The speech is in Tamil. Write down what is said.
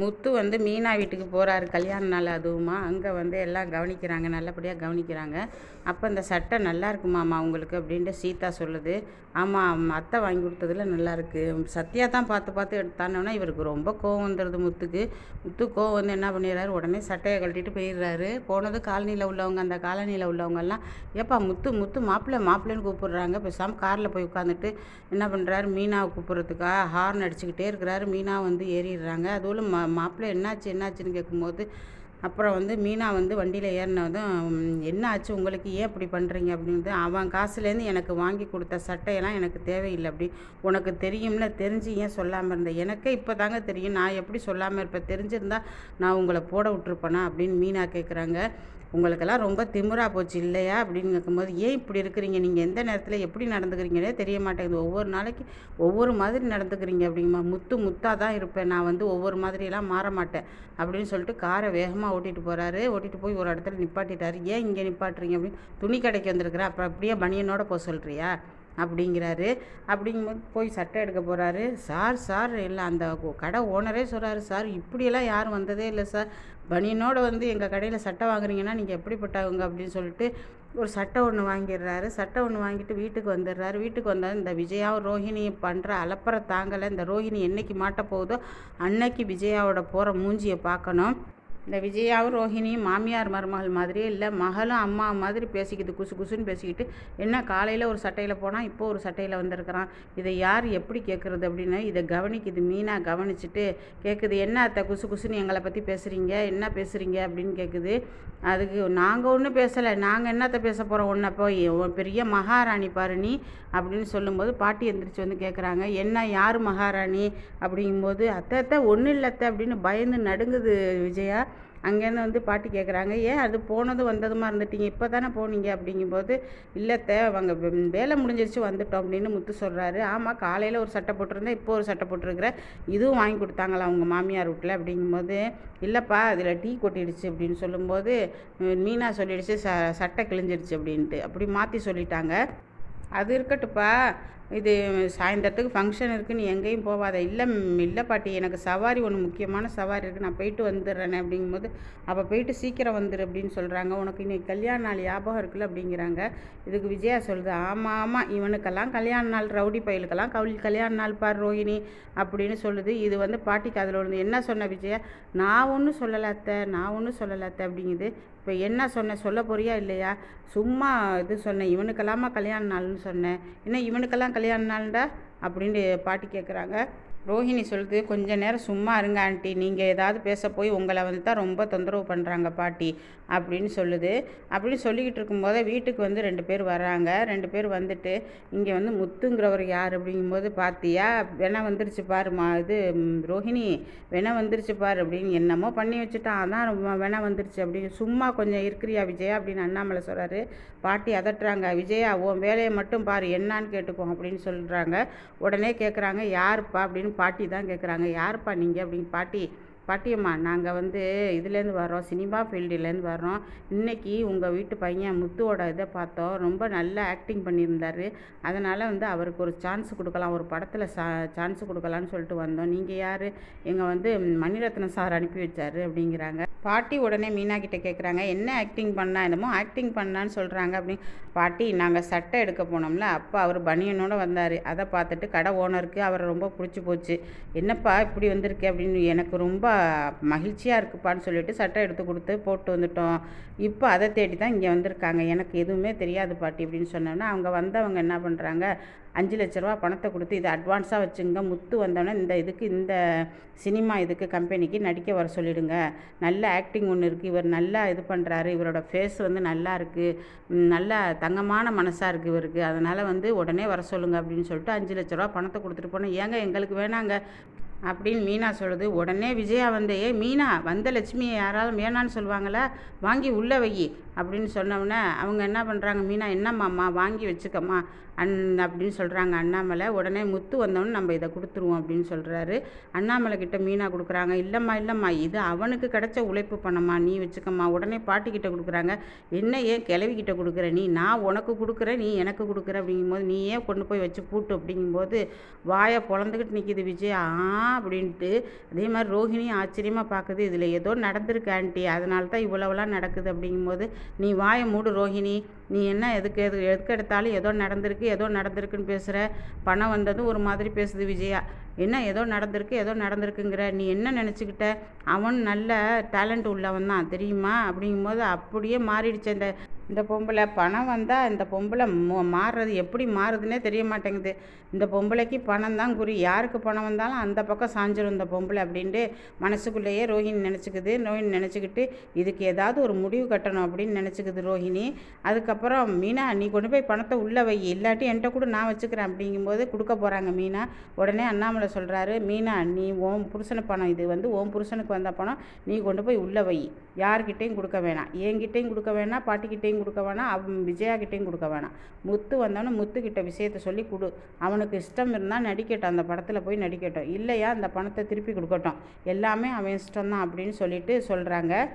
முத்து வந்து மீனா வீட்டுக்கு போகிறாரு கல்யாண நாள் அதுவுமா. அங்கே வந்து எல்லாம் கவனிக்கிறாங்க. நல்லபடியாக கவனிக்கிறாங்க. அப்போ இந்த சட்டை நல்லா இருக்குமாம்மா உங்களுக்கு அப்படின்ட்டு சீதா சொல்லுது. ஆமாம் அத்தை வாங்கி கொடுத்ததுல நல்லாயிருக்கு சத்யா தான் பார்த்து பார்த்து எடுத்தானோன்னா இவருக்கு ரொம்ப கோவம் வந்துடுது முத்துக்கு. முத்து கோவம் வந்து என்ன பண்ணிடுறாரு? உடனே சட்டையை கழட்டிட்டு போயிடுறாரு. போனது காலனியில் உள்ளவங்க. அந்த காலனியில் உள்ளவங்கெல்லாம் ஏப்பா முத்து முத்து மாப்பிள்ளை மாப்பிள்ளைன்னு கூப்பிடுறாங்க. பேசாமல் காரில் போய் உட்காந்துட்டு என்ன பண்ணுறாரு மீனாவை கூப்பிட்றதுக்காக ஹார்ன் அடிச்சுக்கிட்டே இருக்கிறாரு. மீனா வந்து ஏறிடுறாங்க. அதுவும் ம மாப்பிள்ளை என்னாச்சு என்னாச்சுன்னு கேட்கும்போது அப்புறம் வந்து மீனா வந்து வண்டியில் ஏறினதும் என்னாச்சு என்ன ஆச்சு உங்களுக்கு? ஏன் இப்படி பண்ணுறீங்க அப்படின்ட்டு அவன் காசுலேருந்து எனக்கு வாங்கி கொடுத்த சட்டையெல்லாம் எனக்கு தேவையில்லை அப்படி. உனக்கு தெரியும்ல தெரிஞ்சு ஏன் சொல்லாமல் இருந்தேன் எனக்கே இப்போ தாங்க தெரியும். நான் எப்படி சொல்லாமல் இருப்பேன்? தெரிஞ்சிருந்தா நான் உங்களை போட விட்டுருப்பேனா? அப்படின்னு மீனா கேட்குறாங்க உங்களுக்கெல்லாம் ரொம்ப திமுறா போச்சு இல்லையா? அப்படின்னு கேட்கும்போது ஏன் இப்படி இருக்கிறீங்க? நீங்கள் எந்த நேரத்தில் எப்படி நடந்துக்கிறீங்களே தெரிய மாட்டேங்குது. ஒவ்வொரு நாளைக்கு ஒவ்வொரு மாதிரி நடந்துக்கிறீங்க. அப்படிங்கம்மா முத்து முத்தாக தான் இருப்பேன். நான் வந்து ஒவ்வொரு மாதிரியெல்லாம் மாற மாட்டேன். அப்படின்னு சொல்லிட்டு காரை வேகமாக ஓட்டிகிட்டு போகிறாரு ஓட்டிகிட்டு போய் ஒரு இடத்துல நிப்பாட்டிட்டாரு. ஏன் இங்கே நிப்பாட்டுறீங்க? அப்படின்னு துணி கடைக்கு வந்திருக்கிறேன். அப்புறம் அப்படியே பனியனோட போக சொல்கிறியா அப்படிங்கிறாரு. அப்படிங்கும்போது போய் சட்டை எடுக்க போகிறாரு சார் சார் இல்லை அந்த கடை ஓனரே சொல்கிறாரு சார் இப்படியெல்லாம் யாரும் வந்ததே இல்லை சார். பனியனோட வந்து எங்கள் கடையில் சட்டை வாங்குறீங்கன்னா நீங்கள் எப்படிப்பட்டவங்க? அப்படின்னு சொல்லிட்டு ஒரு சட்டை ஒன்று வாங்கிடுறாரு. சட்டை ஒன்று வாங்கிட்டு வீட்டுக்கு வந்துடுறாரு. வீட்டுக்கு வந்தால் இந்த விஜயாவும் ரோஹிணியும் பண்ணுற அலப்பறை தாங்கலை. இந்த ரோஹிணி என்னைக்கு மாட்ட போகுதோ அன்னைக்கு விஜயாவோட போகிற மூஞ்சியை பார்க்கணும். இந்த விஜயாவும் ரோஹிணியும் மாமியார் மருமகள் மாதிரியே இல்லை மகளும் அம்மா மாதிரி பேசிக்கிட்டு குசு குசுன்னு பேசிக்கிட்டு என்ன காலையில் ஒரு சட்டையில் போனால் இப்போ ஒரு சட்டையில் வந்திருக்கிறான். இதை யார் எப்படி கேட்குறது அப்படின்னு இதை கவனிக்குது. மீனாக கவனிச்சுட்டு கேட்குது என்ன அத்தை குசு குசுன்னு எங்களை பற்றி பேசுகிறீங்க என்ன பேசுகிறீங்க அப்படின்னு கேட்குது அதுக்கு நாங்கள் ஒன்றும் பேசலை. நாங்கள் என்னத்தை பேச போகிறோம் ஒன்றை போய் பெரிய மகாராணி பாரு நீ அப்படின்னு சொல்லும்போது பாட்டி எந்திரிச்சு வந்து கேட்குறாங்க என்ன யார் மகாராணி? அப்படிங்கும்போது அத்தை அத்தை ஒன்றும் இல்லை அத்தை அப்படின்னு பயந்து நடுங்குது விஜயா. அங்கேருந்து வந்து பாட்டி கேட்குறாங்க ஏன் அது போனதும் வந்ததுமா இருந்துட்டீங்க? இப்போ தானே போனீங்க? அப்படிங்கும்போது இல்லைத்த அவங்க வேலை முடிஞ்சிருச்சு வந்துட்டோம் அப்படின்னு முத்து சொல்கிறாரு ஆமாம் காலையில் ஒரு சட்டை போட்டிருந்தேன் இப்போ ஒரு சட்டை போட்டிருக்கிறேன் இதுவும் வாங்கி கொடுத்தாங்களா அவங்க மாமியார் வீட்டில்? அப்படிங்கும்போது இல்லைப்பா அதில் டீ கொட்டிடுச்சு அப்படின்னு சொல்லும்போது மீனா சொல்லிடுச்சு ச சட்டை கிழிஞ்சிடுச்சு அப்படின்ட்டு அப்படி மாற்றி சொல்லிட்டாங்க. அது இருக்கட்டுப்பா இது சாயந்தரத்துக்கு ஃபங்க்ஷன் இருக்குது நீ எங்கேயும் போவாத. இல்லை இல்லை பாட்டி எனக்கு சவாரி ஒன்று முக்கியமான சவாரி இருக்குது நான் போயிட்டு வந்துடுறேனே அப்படிங்கும்போது அப்போ போயிட்டு சீக்கிரம் வந்துடு அப்படின்னு சொல்கிறாங்க உனக்கு இன்றைக்கி கல்யாண நாள் ஞாபகம் இருக்குல்ல அப்படிங்கிறாங்க. இதுக்கு விஜயா சொல்லுது ஆமாம் ஆமாம் இவனுக்கெல்லாம் கல்யாண நாள் ரவுடி பயலுக்கெல்லாம் கவுளி கல்யாண நாள் பார் ரோஹிணி அப்படின்னு சொல்லுது. இது வந்து பாட்டிக்கு அதில் ஒன்று என்ன சொன்ன விஜயா? நான் ஒன்றும் சொல்லலாத்தே நான் ஒன்றும் சொல்லலாத்த அப்படிங்குது. இப்போ என்ன சொன்ன சொல்ல போறியா இல்லையா? சும்மா இது சொன்னேன் இவனுக்கெல்லாமா கல்யாண நாள்னு சொன்னேன். என்ன இவனுக்கெல்லாம் கல்யாண நாள்டா அப்படின்னு பாட்டி கேட்குறாங்க ரோஹிணி சொல்லுது கொஞ்ச நேரம் சும்மா இருங்க ஆண்டி. நீங்கள் ஏதாவது பேச போய் உங்களை வந்து தான் ரொம்ப தொந்தரவு பண்ணுறாங்க பாட்டி. அப்படின்னு சொல்லுது. அப்படின்னு சொல்லிக்கிட்டு இருக்கும்போது வீட்டுக்கு வந்து ரெண்டு பேர் வராங்க ரெண்டு பேர் வந்துட்டு இங்கே வந்து முத்துங்கிறவர் யார்? அப்படிங்கும்போது பார்த்தியா வேணா வந்துருச்சு பாருமா இது ரோஹிணி. வேணா வந்துருச்சு பாரு. அப்படின்னு என்னமோ பண்ணி வச்சுட்டான் அதான் ரொம்ப வந்துருச்சு. அப்படின்னு சும்மா கொஞ்சம் இருக்கிறியா விஜயா? அப்படின்னு அண்ணாமலை சொல்கிறாரு பாட்டி அதட்டுறாங்க. விஜயா உன் வேலையை மட்டும் பாரு. என்னான்னு கேட்டுக்கோ. அப்படின்னு சொல்கிறாங்க உடனே கேட்குறாங்க யாருப்பா? அப்படின்னு பாட்டி தான் கேட்குறாங்க யாருப்பா நீங்கள் அப்படின்னு பாட்டி பாட்டியம்மா நாங்கள் வந்து இதுலேருந்து வரோம் சினிமா ஃபீல்டுலேருந்து வரோம் இன்னைக்கு உங்கள் வீட்டு பையன் முத்துவோட இதை பார்த்தோம். ரொம்ப நல்ல ஆக்டிங் பண்ணியிருந்தார். அதனால் வந்து அவருக்கு ஒரு சான்ஸ் கொடுக்கலாம் ஒரு படத்தில் சா சான்ஸ் கொடுக்கலான்னு சொல்லிட்டு வந்தோம். நீங்கள் யார்? எங்கள் வந்து மணிரத்னம் சார் அனுப்பி வச்சாரு அப்படிங்கிறாங்க. பாட்டி உடனே மீனா கிட்ட கேட்குறாங்க என்ன ஆக்டிங் பண்ணா என்னமோ ஆக்டிங் பண்ணான்னு சொல்கிறாங்க அப்படி பாட்டி நாங்கள் சட்டை எடுக்க போனோம்ல அப்போ அவர் பனியனோட வந்தார். அதை பார்த்துட்டு கடை ஓனருக்கு அவரை ரொம்ப பிடிச்சி போச்சு. என்னப்பா இப்படி வந்திருக்கு? அப்படின்னு எனக்கு ரொம்ப மகிழ்ச்சியாக இருக்குப்பான்னு சொல்லிட்டு சட்டை எடுத்து கொடுத்து போட்டு வந்துட்டோம். இப்போ அதை தேடி தான் இங்கே வந்திருக்காங்க. எனக்கு எதுவுமே தெரியாது பாட்டி அப்படின்னு சொன்னோன்னா அவங்க வந்தவங்க என்ன பண்ணுறாங்க? அஞ்சு லட்ச ரூபா பணத்தை கொடுத்து இதை அட்வான்ஸாக வச்சுங்க. முத்து வந்தோடனே இந்த இதுக்கு இந்த சினிமா இதுக்கு கம்பெனிக்கு நடிக்க வர சொல்லிடுங்க. நல்ல ஆக்டிங் ஒன்று இருக்குது இவர் நல்லா இது பண்ணுறாரு இவரோட ஃபேஸ் வந்து நல்லா இருக்குது நல்லா தங்கமான மனசாக இருக்குது இவருக்கு. அதனால் வந்து உடனே வர சொல்லுங்கள் அப்படின்னு சொல்லிட்டு அஞ்சு லட்ச ரூபா பணத்தை கொடுத்துட்டு போனேன் ஏங்க எங்களுக்கு வேணாங்க. அப்படின்னு மீனா சொல்லுது. உடனே விஜயா வந்து ஏ மீனா வந்த லட்சுமியை யாராலும் வேணான்னு சொல்லுவாங்களா? வாங்கி உள்ளே வை அப்படின்னு சொன்னோம்னா அவங்க என்ன பண்ணுறாங்க மீனா என்னம்மாம்மா வாங்கி வச்சுக்கம்மா அன் அப்படின்னு சொல்கிறாங்க அண்ணாமலை உடனே முத்து வந்தோடனே நம்ம இதை கொடுத்துருவோம் அப்படின்னு சொல்கிறாரு அண்ணாமலை கிட்ட மீனா கொடுக்குறாங்க இல்லைம்மா இல்லைம்மா இது அவனுக்கு கிடைச்ச உழைப்பு பணம்மா நீ வச்சுக்கம்மா. உடனே பாட்டிக்கிட்ட கொடுக்குறாங்க என்ன ஏன் கிளவிக்கிட்ட கொடுக்குற நீ? நான் உனக்கு கொடுக்குற நீ எனக்கு கொடுக்குற அப்படிங்கும்போது நீ ஏன் கொண்டு போய் வச்சு பூட்டு? அப்படிங்கும்போது வாயை பொழந்துக்கிட்டு நிற்கிது விஜய் ஆ அப்படின்ட்டு. அதே மாதிரி ரோஹிணி ஆச்சரியமாக பார்க்குது இதில் ஏதோ நடந்திருக்கு ஆண்டி அதனால தான் இவ்வளவுலாம் நடக்குது அப்படிங்கும்போது நீ வாயை மூடு ரோஹிணி. நீ என்ன எதுக்கு எது எதுக்கு எடுத்தாலும் ஏதோ நடந்திருக்கு ஏதோ நடந்திருக்குன்னு பேசுகிற பணம் வந்ததும் ஒரு மாதிரி பேசுது விஜயா. என்ன ஏதோ நடந்திருக்கு ஏதோ நடந்திருக்குங்கிற. நீ என்ன நினச்சிக்கிட்ட? அவன் நல்ல டேலண்ட் உள்ளவன் தான் தெரியுமா? அப்படிங்கும்போது அப்படியே மாறிடுச்சு அந்த இந்த பொம்பளை பணம் வந்தால் இந்த பொம்பளை மோ மாறுறது எப்படி மாறுதுன்னே தெரிய மாட்டேங்குது. இந்த பொம்பளைக்கு பணம் தான் குறி. யாருக்கு பணம் வந்தாலும் அந்த பக்கம் சாஞ்சிரும் இந்த பொம்பளை அப்படின்ட்டு மனசுக்குள்ளேயே ரோஹிணி நினச்சிக்குது. ரோஹிணி நினச்சிக்கிட்டு இதுக்கு ஏதாவது ஒரு முடிவு கட்டணும் அப்படின்னு நினச்சிக்குது ரோஹிணி. அதுக்கப்புறம் மீனா நீ கொண்டு போய் பணத்தை உள்ளே வை. இல்லாட்டி என்கிட்ட கூட நான் வச்சுக்கிறேன். அப்படிங்கும்போது கொடுக்க போகிறாங்க மீனா. உடனே அண்ணாமலை சொல்கிறாரு மீனா நீ ஓம் புருஷனு பணம். இது வந்து ஓம் புருஷனுக்கு வந்த பணம். நீ கொண்டு போய் உள்ளே வை. யார்கிட்டையும் கொடுக்க வேணாம். என்கிட்டையும் கொடுக்க வேணாம். பாட்டிக்கிட்டையும் கொடுக்க வேணாம் அவன் விஜயா கிட்டேயும் கொடுக்க வேணாம். முத்து வந்தவொடனே முத்துக்கிட்ட விஷயத்த சொல்லி கொடு. அவனுக்கு இஷ்டம் இருந்தால் நடிக்கட்டும். அந்த படத்தில் போய் நடிக்கட்டும். இல்லையா அந்த பணத்தை திருப்பி கொடுக்கட்டும். எல்லாமே அவன் இஷ்டம் தான் அப்படின்னு சொல்லிட்டு சொல்கிறாங்க